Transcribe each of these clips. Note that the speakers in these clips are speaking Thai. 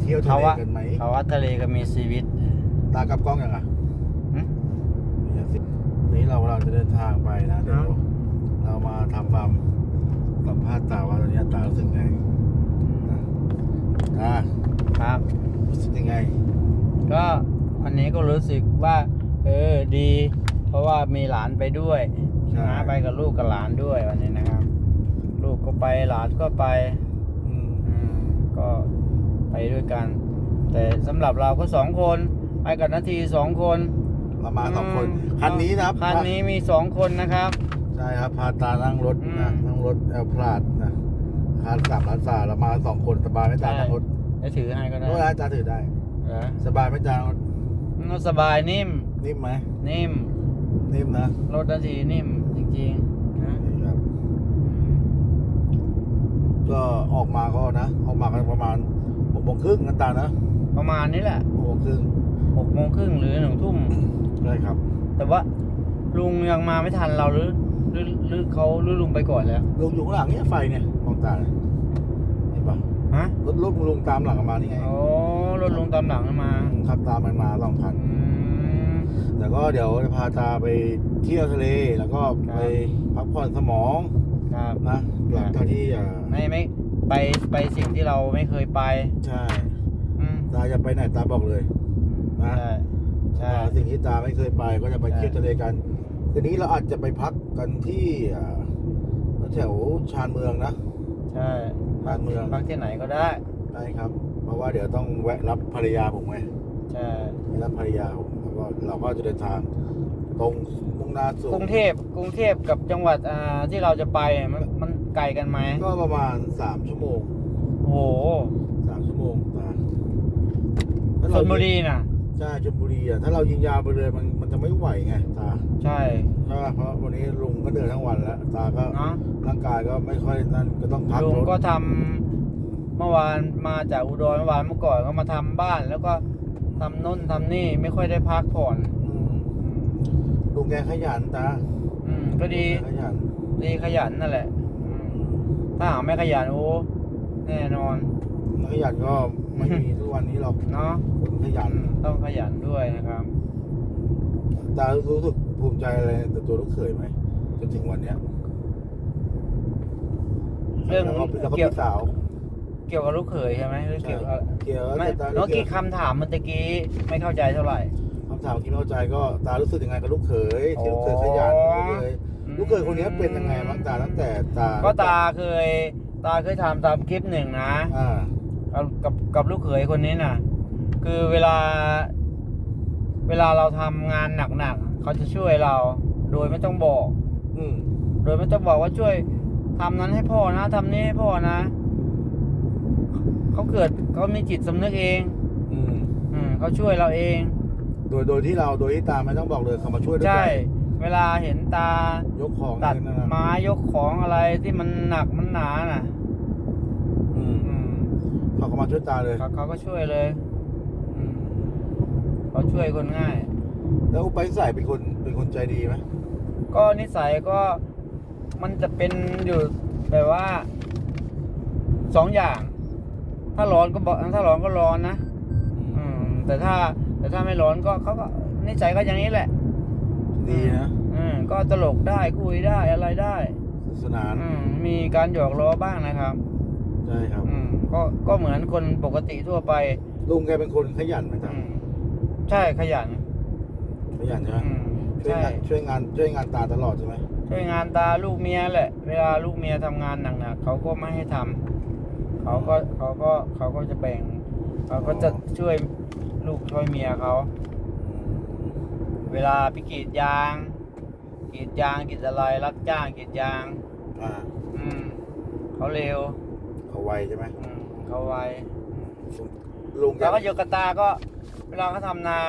เที่ยวทะเขาเลว่ากันไหมเขาว่าทะเลก็มีชีวิต ตากลับกล้องยังอะหึ เนี่ยสินี้เราเราจะเดินทางไปนะเดี๋ยวเอ้าเรามาทำความสัมภาษณ์ตาว่าตอนนี้ตารู้สึกไงนะตาครับ รู้สึกยังไง ก็วันนี้ก็รู้สึกว่า เออดี เพราะว่ามีหลานไปด้วยใช่ นะไปกับลูกกับหลานด้วยวันนี้นะครับ ลูกก็ไปหลานก็ไป อืม อืมก็ ไปด้วยกัน แต่สำหรับเราก็สองคน ไปกับนาทีสองคนเรามาสองคนอืมคันนี้นะครับคันนี้มีสองคนนะครับ ใช่ครับพาตานั่งรถอืนะมนั่งรถแอลพลาดนะคันสามล้านสาเรามาสองคนสบายไหม่ตาใช่นั่งรถจะถือให้ก็ได้โน้ตตาถือได้เหรอสบายไหม่ตานั่งรถมันสบายนิ่ม นิ่มไหมนิ่ม นิ่มนะรถนาทีนิ่มจริงๆนะนี่ครับก็ออกมาก็นะ ออกมากันประมาณห กโมงครึ่งกันตานะประมาณนี้แหละหกโมงครึ่งหกโมงครึ่งหรือหนึ่งทุ่ม ใช่ครับ แต่ว่าลุงยังมาไม่ทันเราหรือหรือหรือเขาหรือลุงไปก่อนแล้วลุงอยู่ข้างหลังเนี่ยไฟเนี่ยมองตาเนี่ยเห็นปะฮะรถลุงลุงตามหลังกันมานี่ไงโอ้รถลุงตามหลังมาขับตามมันมาสองคัน อืม แต่ก็เดี๋ยวจะพาตาไปเที่ยวทะเลแล้วก็ครับไปพักผ่อนสมองครับ นะหลังจากที่อ่าไม่ไม่ ไปไปสิ่งที่เราไม่เคยไป ใช่อืมตาจะไปไหนตาบอกเลย นะ ใช่ใช่ อ่าสิ่งที่ตาไม่เคยไปก็จะไปใช่ เที่ยวทะเลกันทีนี้เราอาจจะไปพักกันที่อ่าแถวชานเมืองนะ ใช่ชานเมือง พักที่ไหนก็ได้ใช่ครับ เพราะว่าเดี๋ยวต้องแวะรับภรรยาผมไงใช่ ไปรับภรรยาผมแล้วก็เราก็จะเดินทาง ตรงมุ่งหน้าสู่กรุงเทพกรุงเทพกับจังหวัดอ่าที่เราจะไปมันมันไกลกันไหมก็ประมาณสามชั่วโมงโอ้โหสามชั่วโมงตาถ้าชเราลบุรีน่ะใช่ชลบุรีอะถ้าเรายิงยาวไปเลยมันมันจะไม่ไหวไงตาใช่ใช่ปะเพราะวันนี้ลุงก็เดินทั้งวันแล้วตาก็เนาะร่างกายก็ไม่ค่อยนั่นก็ต้องพักลุงรถก็ทำเมื่อวานมาจากอุดรเมื่อวานเมื่อก่อนก็มาทำบ้านแล้วก็ทำน้นทำนี่ไม่ค่อยได้พักผ่อนอืม ลุงแกขยันตาอืมก็ดีลุงแกขยันดีขยันนั่นแหละอืมถ้าหากไม่ขยันโอ้แน่นอนขยันก็ไม่มีทุกวันนี้หรอกเนาะคนขยันอืมต้องขยันด้วยนะครับ ตารู้สึกภูมิใจอะไรในตัวลูกเขยไหมจนถึงวันเนี้ยเรื่องแล้วก็แล้วก็เกี่ยว พี่สาวเกี่ยวกับลูกเขยใช่ไหมหรือเกี่ยวกับเกี่ยวไม่ตาเมื่อกี้เกี่ยวคำถามเมื่อตะกี้ไม่เข้าใจเท่าไหร่คำ ถามกินเข้าใจก็ตารู้สึกยังไงกับลูกเขยที่ลูกเขยขยันอ๋อลูกเขยลูกเขยคนนี้เป็นยังไงบ้างตาตั้งแต่ตาก็ตาเคย ตาเคยทำตามคลิปหนึ่งนะอ่ากับกับกับลูกเขยคนนี้น่ะ คือเวลา เวลาเราทำงานหนักๆเขาจะช่วยเรา โดยไม่ต้องบอก อืมโดยไม่ต้องบอกว่าช่วยทำนั้นให้พ่อนะทำนี้ให้พ่อนะเขาเกิดเขามีจิตสำนึกเองอืมอืมเขาช่วยเราเอง โดยโดยที่เราโดยที่ตาไม่ต้องบอกเลยเขามาช่วยด้วยใช่ ใจเวลาเห็นตายกของตัดนั่นนะไม้ยกของอะไรที่มันหนักมันหนาน่ะ อืมอืมเขาก็มาช่วยตาเลย เขาเขาก็ช่วยเลย อืมเขาช่วยคนง่าย แล้วอุปนิสัยเป็นคนเป็นคนใจดีไหมก็นิสัยก็มันจะเป็นอยู่แบบว่าสองอย่าง ถ้าร้อนก็บอกถ้าร้อนก็ร้อนนะอืมแต่ถ้า แต่ถ้าไม่ร้อนก็เขาก็นิสัยก็อย่างนี้แหละ ดีนะอืมก็ตลกได้คุยได้อะไรได้สนุกสนานอืมมีการหยอกล้อบ้างนะครับใช่ครับ อืมก็ก็เหมือนคนปกติทั่วไปลุงแกเป็นคนขยันไหมอืจ๊ะมใช่ขยันขยันใช่ไหมอืมช่วยใช่งานช่วยงานช่วยงานตาตลอดใช่ไหมช่วยงานตาลูกเมียแหละ เวลาลูกเมียทำงานหนักๆเขาก็ไม่ให้ทำเขาก็เขาก็เขาก็จะแบ่งเขาก็จะช่วย ลูกช่วยเมียเขา เวลาไปกรีดยางกรีดยางกรีดอะไรรับจ้างกรีดยาง อ่าอืมเขาเร็วเขาไวใช่ไหมอืมเขาไวลุงแกแล้วก็โยกบตาก็ เวลาเขาทำนา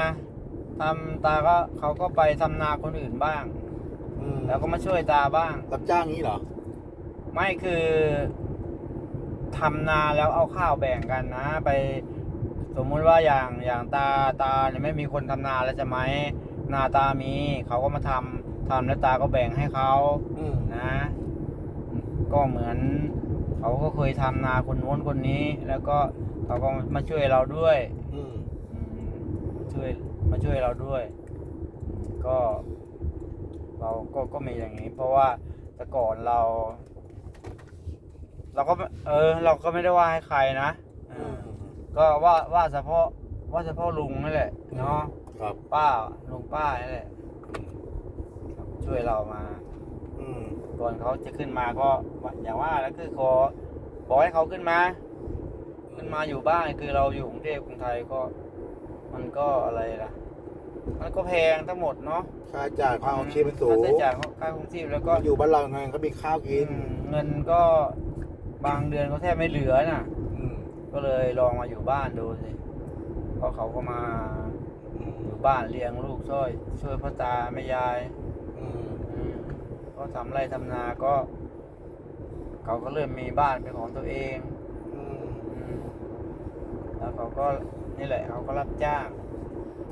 ทำตาก็เขาก็ไปทำนาคนอื่นบ้าง อืมแล้วก็มาช่วยตาบ้าง รับจ้างนี้เหรอไม่คือทำนาแล้วเอาข้าวแบ่งกันนะ ไป สมมุติว่าอย่างอย่างตาตาเนี่ยไม่มีคนทำนาแล้วใช่ไหมนาตามีเขาก็มาทำทำแล้วตาก็แบ่งให้เขาอืมนะ ก็เหมือน เขาก็เคยทำนาคนโน้นคนนี้ แล้วก็เขาก็มาช่วยเราด้วยอืมอืมช่วยมาช่วยเราด้วย ก็ เราก็ก็มีอย่างนี้ เพราะว่าแต่ก่อนเรา เราก็ไม่เออ เราก็ไม่ได้ว่าให้ใครนะเออือม ก็ว่าว่าเฉพาะว่าเฉพาะลุงนั่นแหละเนาะครับป้าลุงป้านั่นแหละครับช่วยเรามา อืมก่อนเขาจะขึ้นมาก็ว่าอย่างว่าแล้วคือขอบอกให้เขาขึ้นมา ขึ้นมาอยู่บ้านคือเราอยู่กรุงเทพกรุงไทยก็ มันก็อะไรล่ะ มันก็แพงทั้งหมดเนาะค่าจ่ายค่าของชีพมันสูงค่าใช้จ่ายค่าครองชีพแล้วก็อยู่บ้านเราไงก็มีข้าวกินอืมเงินก็บางเดือนก็แทบไม่เหลือน่ะอืม ก็เลยลองมาอยู่บ้านดูสิเพราะเขาก็มาอืมอยู่บ้านเลี้ยงลูกช่วยช่วยพ่อตาแม่ยายอืมอืมก็ทำไร่ทำนาก็ เขาก็เริ่มมีบ้านเป็นของตัวเองอืมอืมแล้วเขาก็นี่แหละเขาก็รับจ้าง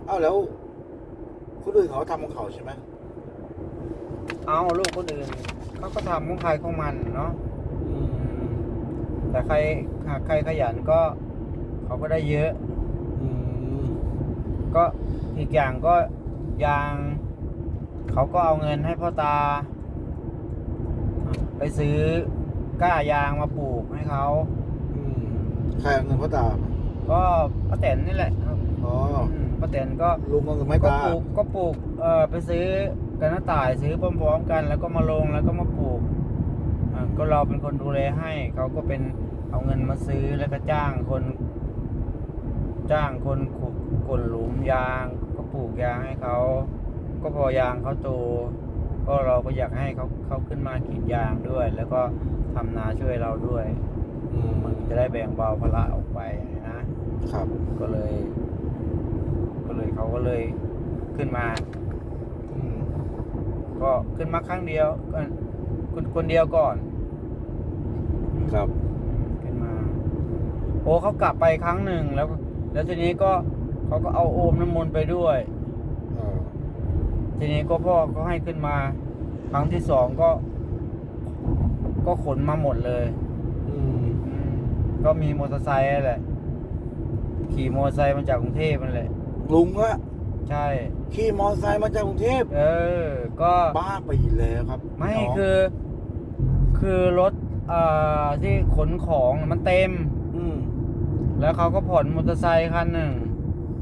เอ้าแล้วคนอื่นเขาทำของเขาใช่ไหมเอาลูกคนอื่นเขาก็ทำของใครของมันเนาะอืม แต่ใครหากใครขยันก็เขาก็ได้เยอะ อืมก็อีกอย่างก็ยาง เขาก็เอาเงินให้พ่อตา ไปซื้อก้ายางมาปลูกให้เขา อืมใครเอาเงินพ่อตาก็ป้าแตนนี่แหละครับอ๋ออืมป้าแตนก็ลุงเอาเงินไม่ก็ตาปลูกก็ปลูกเอ่อไปซื้อกันหน้าต่ายซื้อพร้อมๆกัน แล้วก็มาลงแล้วก็มาปลูกอ่า ก็เราเป็นคนดูแลให้เขาก็เป็นเอาเงินมาซื้อแล้วก็จ้างคน จ้างคนขุดกลหลุมยาง ก็ปลูกยางให้เขาก็พอยางเขาโตก็เราก็อยากให้เขาเขาขึ้นมากรีดยางด้วย แล้วก็ทำนาช่วยเราด้วย อืมมันจะได้แบ่งเบาภาระออกไปนะครับ ก็เลย ก็เลยเขาก็เลยขึ้นมาอืมก็ขึ้นมาครั้งเดียวก็คนคนเดียวก่อน ครับ ขึ้นมา โอ้เขากลับไปครั้งหนึ่งแล้ว แล้วทีนี้ก็เขาก็เอาโอมน้ำมนต์ไปด้วยเออทีนี้ก็พ่อก็ให้ขึ้นมา ครั้งที่สองก็ ก็ขนมาหมดเลยอืมอืมก็มีมอเตอร์ไซค์นั่นแหละ ขี่มอเตอร์ไซค์มาจากกรุงเทพนั่นแหละ ลุงอะใช่ ขี่มอเตอร์ไซค์มาจากกรุงเทพเออ ก็ บ้าไปแล้วครับไม่น้งคือ คือรถ เอ่อที่ขนของมันเต็ม อืมแล้วเขาก็ผ่อนมอเตอร์ไซค์คันหนึ่ง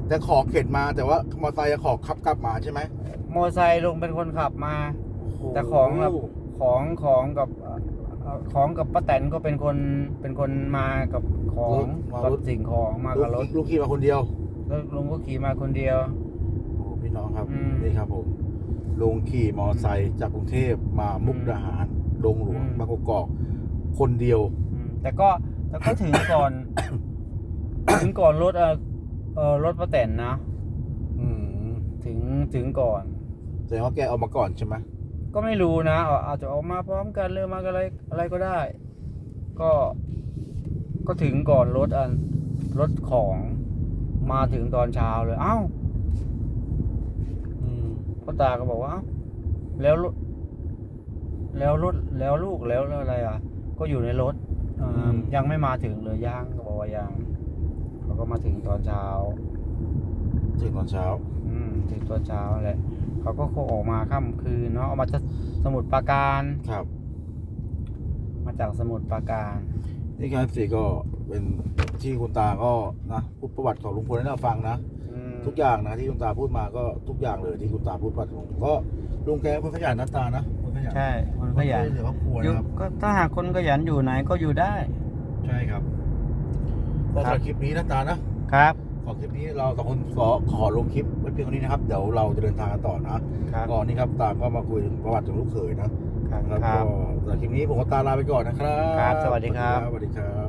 แต่ขอเข็นมาแต่ว่ามอเตอร์ไซค์ขอขับกลับมาใช่ไหมมอเตอร์ไซค์ลุงเป็นคนขับมาโอ้โหแต่ของแบบ ของของกับเอ่อเอ่อของกับป้าแตนก็เป็นคนเป็นคนมากับของกับสิ่งของมาลุกับรถงลุงขี่มาคนเดียว แล้วลุงก็ขี่มาคนเดียว โอ้พี่น้องครับอืม นี่ครับผมลุงขี่มอเตอร์ไซค์จากกรุงเทพมามุกดาหารดงหลวงอืมบางกอก คนเดียว อืมแต่ก็แต่ก็ถึงก่อน ถึงก่อนรถเออเออรถป้าแตนนะ อืมถึงถึงก่อน แสดงว่าแกเอามาก่อนใช่ไหมก็ไม่รู้นะอาอาจจะออกมาพร้อมกันหรือมาอะไรอะไรก็ได้ ก็ ก็ถึงก่อนรถอันรถของมาถึงตอนเช้าเลย เอ้าอืมพ่อตาก็บอกว่าเอ้าแล้วรถแล้วรถแล้วลูกแล้วอะไรอะ ก็อยู่ในรถเอ่อยังไม่มาถึงเลยยังก็บอกว่ายังเขาก็มาถึงตอนเช้า ถึงตอนเช้า อืมถึงตอนเช้าแหละเขาก็คงออกมาค่ำคืนเนาะออกมาจากสมุทรปราการครับ มาจากสมุทรปราการนี่ครับสี่ก็เป็นที่คุณตาก็นะพูดประวัติของลุงพลให้เราฟังนะอืมทุกอย่างนะที่คุณตาพูดมาก็ทุกอย่างเลยที่คุณตาพูดประวัติของก็ลุงแกเป็นคนขยันนะตานะคน ขยันใช่คนขยันเหลือครอบครัวอยู่นะครับ ก็ถ้าหากคนขยันอยู่ไหนก็อยู่ได้ ใช่ครับก็ครับสำหรับคลิปนี้นะตานะครับ ขอคลิปนี้เราสองคนขอขอลงคลิปไว้เพียงเท่านี้นะครับเดี๋ยวเราจะเดินทางกันต่อนะครับ ก่อนนี้ครับตาก็มาคุยถึงประวัติของลูกเขยนะครับครับแล้วคก็รับสำหรับคลิปนี้ผมก็ตาลาไปก่อนนะครับครับสวัสดีครับ สวัสดีครับ